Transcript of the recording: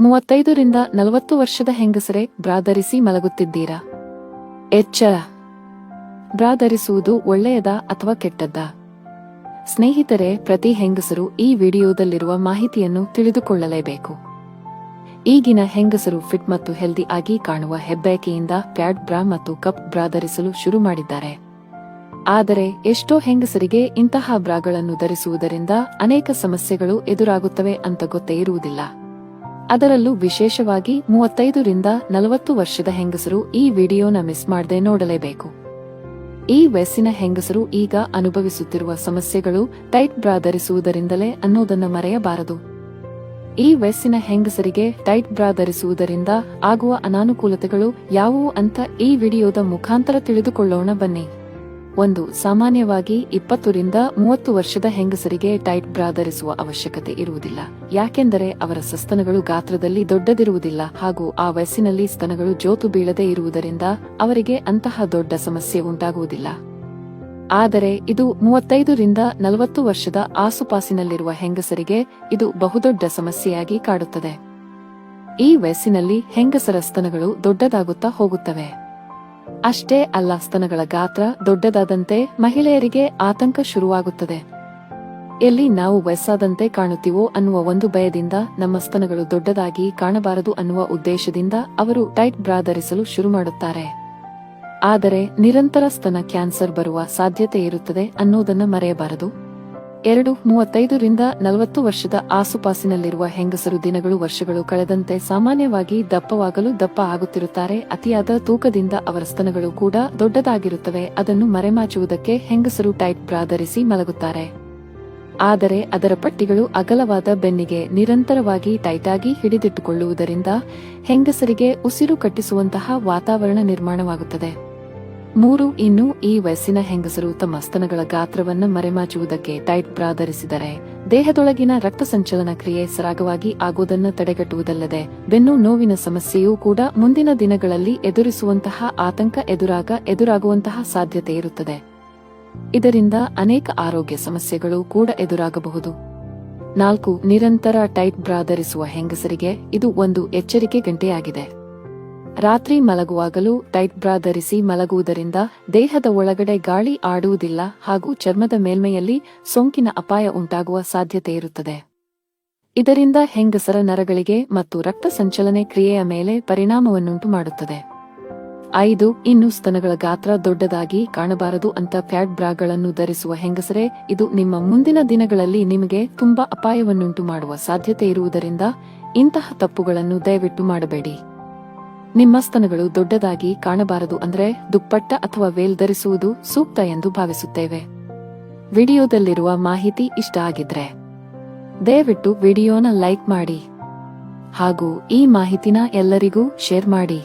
ಮೂವತ್ತೈದರಿಂದ ನಲವತ್ತು ವರ್ಷದ ಹೆಂಗಸರೇ ಬ್ರಾ ಧರಿಸಿ ಮಲಗುತ್ತಿದ್ದೀರಾ? ಎಚ್ಚರ ಬ್ರಾ ಒಳ್ಳೆಯದ ಒಳ್ಳೆಯದಾ ಅಥವಾ ಕೆಟ್ಟದ್ದ? ಸ್ನೇಹಿತರೆ, ಪ್ರತಿ ಹೆಂಗಸರು ಈ ವಿಡಿಯೋದಲ್ಲಿರುವ ಮಾಹಿತಿಯನ್ನು ತಿಳಿದುಕೊಳ್ಳಲೇಬೇಕು. ಈಗಿನ ಹೆಂಗಸರು ಫಿಟ್ ಮತ್ತು ಹೆಲ್ದಿ ಆಗಿ ಕಾಣುವ ಹೆಬ್ಬಯಕೆಯಿಂದ ಪ್ಯಾಡ್ ಬ್ರಾ ಮತ್ತು ಕಪ್ ಬ್ರಾ ಧರಿಸಲು ಶುರು ಮಾಡಿದ್ದಾರೆ. ಆದರೆ, ಎಷ್ಟೋ ಹೆಂಗಸರಿಗೆ ಇಂತಹ ಬ್ರಾಗಳನ್ನು ಧರಿಸುವುದರಿಂದ ಅನೇಕ ಸಮಸ್ಯೆಗಳು ಎದುರಾಗುತ್ತವೆ ಅಂತ ಗೊತ್ತೇ ಇರುವುದಿಲ್ಲ. ಅದರಲ್ಲೂ ವಿಶೇಷವಾಗಿ ಮೂವತ್ತೈದರಿಂದ ನಲವತ್ತು ವರ್ಷದ ಹೆಂಗಸರು ಈ ವಿಡಿಯೋನ ಮಿಸ್ ಮಾಡದೆ ನೋಡಲೇಬೇಕು. ಈ ವಯಸ್ಸಿನ ಹೆಂಗಸರು ಈಗ ಅನುಭವಿಸುತ್ತಿರುವ ಸಮಸ್ಯೆಗಳು ಟೈಟ್ ಬ್ರಾ ಧರಿಸುವುದರಿಂದಲೇ ಅನ್ನೋದನ್ನು ಮರೆಯಬಾರದು. ಈ ವಯಸ್ಸಿನ ಹೆಂಗಸರಿಗೆ ಟೈಟ್ ಬ್ರಾ ಧರಿಸುವುದರಿಂದ ಆಗುವ ಅನಾನುಕೂಲತೆಗಳು ಯಾವುವು ಅಂತ ಈ ವಿಡಿಯೋದ ಮುಖಾಂತರ ತಿಳಿದುಕೊಳ್ಳೋಣ ಬನ್ನಿ. ಒಂದು ಸಾಮಾನ್ಯವಾಗಿ ಇಪ್ಪತ್ತರಿಂದ ಮೂವತ್ತು ವರ್ಷದ ಹೆಂಗಸರಿಗೆ ಟೈಟ್ ಬ್ರಾ ಧರಿಸುವ ಅವಶ್ಯಕತೆ ಇರುವುದಿಲ್ಲ. ಯಾಕೆಂದರೆ ಅವರ ಸಸ್ತನಗಳು ಗಾತ್ರದಲ್ಲಿ ದೊಡ್ಡದಿರುವುದಿಲ್ಲ ಹಾಗೂ ಆ ವಯಸ್ಸಿನಲ್ಲಿ ಸ್ತನಗಳು ಜೋತು ಬೀಳದೆ ಇರುವುದರಿಂದ ಅವರಿಗೆ ಅಂತಹ ದೊಡ್ಡ ಸಮಸ್ಯೆ ಉಂಟಾಗುವುದಿಲ್ಲ. ಆದರೆ ಇದು ಮೂವತ್ತೈದರಿಂದ ನಲವತ್ತು ವರ್ಷದ ಆಸುಪಾಸಿನಲ್ಲಿರುವ ಹೆಂಗಸರಿಗೆ ಇದು ಬಹುದೊಡ್ಡ ಸಮಸ್ಯೆಯಾಗಿ ಕಾಡುತ್ತದೆ. ಈ ವಯಸ್ಸಿನಲ್ಲಿ ಹೆಂಗಸರ ಸ್ತನಗಳು ದೊಡ್ಡದಾಗುತ್ತಾ ಹೋಗುತ್ತವೆ. ಅಷ್ಟೇ ಅಲ್ಲ ಸ್ತನಗಳ ಗಾತ್ರ ದೊಡ್ಡದಾದಂತೆ ಮಹಿಳೆಯರಿಗೆ ಆತಂಕ ಶುರುವಾಗುತ್ತದೆ. ಎಲ್ಲಿ ನಾವು ವಯಸ್ಸಾದಂತೆ ಕಾಣುತ್ತೀವೋ ಅನ್ನುವ ಒಂದು ಭಯದಿಂದ ನಮ್ಮ ಸ್ತನಗಳು ದೊಡ್ಡದಾಗಿ ಕಾಣಬಾರದು ಅನ್ನುವ ಉದ್ದೇಶದಿಂದ ಅವರು ಟೈಟ್ ಬ್ರಾ ಧರಿಸಲು ಶುರು ಮಾಡುತ್ತಾರೆ. ಆದರೆ ನಿರಂತರ ಸ್ತನ ಕ್ಯಾನ್ಸರ್ ಬರುವ ಸಾಧ್ಯತೆ ಇರುತ್ತದೆ ಅನ್ನೋದನ್ನ ಮರೆಯಬಾರದು. ಎರಡು ಮೂವತ್ತೈದರಿಂದ ನಲವತ್ತು ವರ್ಷದ ಆಸುಪಾಸಿನಲ್ಲಿರುವ ಹೆಂಗಸರು ದಿನಗಳು ವರ್ಷಗಳು ಕಳೆದಂತೆ ಸಾಮಾನ್ಯವಾಗಿ ದಪ್ಪವಾಗಲು ದಪ್ಪ ಆಗುತ್ತಿರುತ್ತಾರೆ. ಅತಿಯಾದ ತೂಕದಿಂದ ಅವರ ಸ್ತನಗಳು ಕೂಡ ದೊಡ್ಡದಾಗಿರುತ್ತವೆ. ಅದನ್ನು ಮರೆಮಾಚುವುದಕ್ಕೆ ಹೆಂಗಸರು ಟೈಟ್ ಬ್ರಾ ಧರಿಸಿ ಮಲಗುತ್ತಾರೆ. ಆದರೆ ಅದರ ಪಟ್ಟಿಗಳು ಅಗಲವಾದ ಬೆನ್ನಿಗೆ ನಿರಂತರವಾಗಿ ಟೈಟಾಗಿ ಹಿಡಿದಿಟ್ಟುಕೊಳ್ಳುವುದರಿಂದ ಹೆಂಗಸರಿಗೆ ಉಸಿರು ಕಟ್ಟಿಸುವಂತಹ ವಾತಾವರಣ ನಿರ್ಮಾಣವಾಗುತ್ತದೆ. ಮೂರು ಇನ್ನು ಈ ವಯಸ್ಸಿನ ಹೆಂಗಸರು ತಮ್ಮ ಸ್ತನಗಳ ಗಾತ್ರವನ್ನ ಮರೆಮಾಚುವುದಕ್ಕೆ ಟೈಟ್ ಬ್ರಾ ಧರಿಸಿದರೆ, ದೇಹದೊಳಗಿನ ರಕ್ತ ಸಂಚಲನ ಕ್ರಿಯೆ ಸರಾಗವಾಗಿ ಆಗುವುದನ್ನು ತಡೆಗಟ್ಟುವುದಲ್ಲದೆ, ಬೆನ್ನು ನೋವಿನ ಸಮಸ್ಯೆಯೂ ಕೂಡ ಮುಂದಿನ ದಿನಗಳಲ್ಲಿ ಎದುರಿಸುವಂತಹ ಆತಂಕ ಎದುರಾಗ ಎದುರಾಗುವಂತಹ ಸಾಧ್ಯತೆ ಇರುತ್ತದೆ. ಇದರಿಂದ ಅನೇಕ ಆರೋಗ್ಯ ಸಮಸ್ಯೆಗಳು ಕೂಡ ಎದುರಾಗಬಹುದು. ನಾಲ್ಕು, ನಿರಂತರ ಟೈಟ್ ಬ್ರಾ ಧರಿಸುವ ಹೆಂಗಸರಿಗೆ ಇದು ಒಂದು ಎಚ್ಚರಿಕೆ ಗಂಟೆಯಾಗಿದೆ. ರಾತ್ರಿ ಮಲಗುವಾಗಲೂ ಟೈಟ್ ಬ್ರಾ ಧರಿಸಿ ಮಲಗುವುದರಿಂದ ದೇಹದ ಒಳಗಡೆ ಗಾಳಿ ಆಡುವುದಿಲ್ಲ ಹಾಗೂ ಚರ್ಮದ ಮೇಲ್ಮೈಯಲ್ಲಿ ಸೋಂಕಿನ ಅಪಾಯ ಉಂಟಾಗುವ ಸಾಧ್ಯತೆ ಇರುತ್ತದೆ. ಇದರಿಂದ ಹೆಂಗಸರ ನರಗಳಿಗೆ ಮತ್ತು ರಕ್ತ ಸಂಚಲನೆ ಕ್ರಿಯೆಯ ಮೇಲೆ ಪರಿಣಾಮವನ್ನುಂಟು ಮಾಡುತ್ತದೆ. ಐದು, ಇನ್ನು ಸ್ತನಗಳ ಗಾತ್ರ ದೊಡ್ಡದಾಗಿ ಕಾಣಬಾರದು ಅಂತ ಫ್ಯಾಟ್ ಬ್ರಾಗಳನ್ನು ಧರಿಸುವ ಹೆಂಗಸರೇ, ಇದು ನಿಮ್ಮ ಮುಂದಿನ ದಿನಗಳಲ್ಲಿ ನಿಮಗೆ ತುಂಬಾ ಅಪಾಯವನ್ನುಂಟು ಮಾಡುವ ಸಾಧ್ಯತೆ ಇರುವುದರಿಂದ ಇಂತಹ ತಪ್ಪುಗಳನ್ನು ದಯವಿಟ್ಟು ಮಾಡಬೇಡಿ. ನಿಮ್ಮ ಸ್ತನಗಳು ದೊಡ್ಡದಾಗಿ ಕಾಣಬಾರದು ಅಂದ್ರೆ ದುಪ್ಪಟ್ಟ ಅಥವಾ ವೇಲ್ ಧರಿಸುವುದು ಸೂಕ್ತ ಎಂದು ಭಾವಿಸುತ್ತೇವೆ. ವಿಡಿಯೋದಲ್ಲಿರುವ ಮಾಹಿತಿ ಇಷ್ಟ ಆಗಿದ್ರೆ ದಯವಿಟ್ಟು ವಿಡಿಯೋನ ಲೈಕ್ ಮಾಡಿ ಹಾಗೂ ಈ ಮಾಹಿತಿನ ಎಲ್ಲರಿಗೂ ಶೇರ್ ಮಾಡಿ.